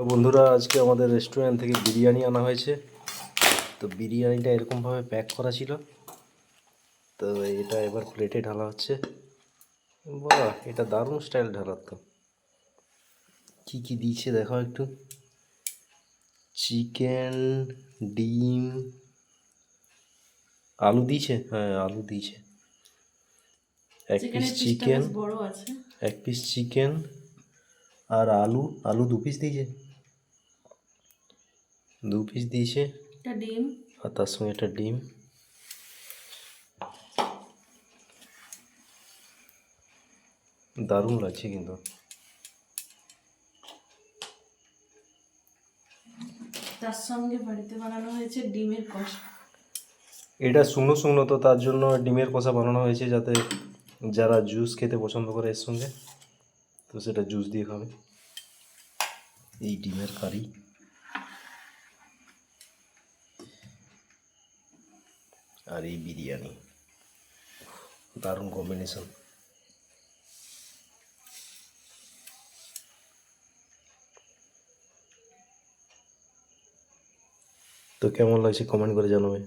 বন্ধুরা আজকে আমাদের রেস্টুরেন্ট থেকে বিরিয়ানি আনা হয়েছে। তো বিরিয়ানিটা এরকমভাবে প্যাক করা ছিল। তো এটা এবার প্লেটে ঢালা হচ্ছে। বাহ এটা দারুণ স্টাইল ঢালার তো কী কী দিয়েছে দেখো একটু। চিকেন ডিম। আলু দিয়েছে? হ্যাঁ আলু দিয়েছে। এক পিস চিকেন এক পিস চিকেন আর আলু আলু দু পিস দিয়েছে। দু পিস দিয়েছে। একটা ডিম। আর তার সঙ্গে একটা ডিম। দারুণ লাগছে কিন্তু। তার সঙ্গে বাড়িতে বানানো হয়েছে ডিমের কষা। এটা শুকনো শুকনো তো তার জন্য ডিমের কষা বানানো হয়েছে যাতে যারা জুস খেতে পছন্দ করে এর সঙ্গে তো সেটা জুস দিয়ে খাবে। এই ডিমের কারি। আর এই বিরিয়ানি। দারুণ কম্বিনেশন তো কেমন লাগছে কমেন্ট করে জানাবে।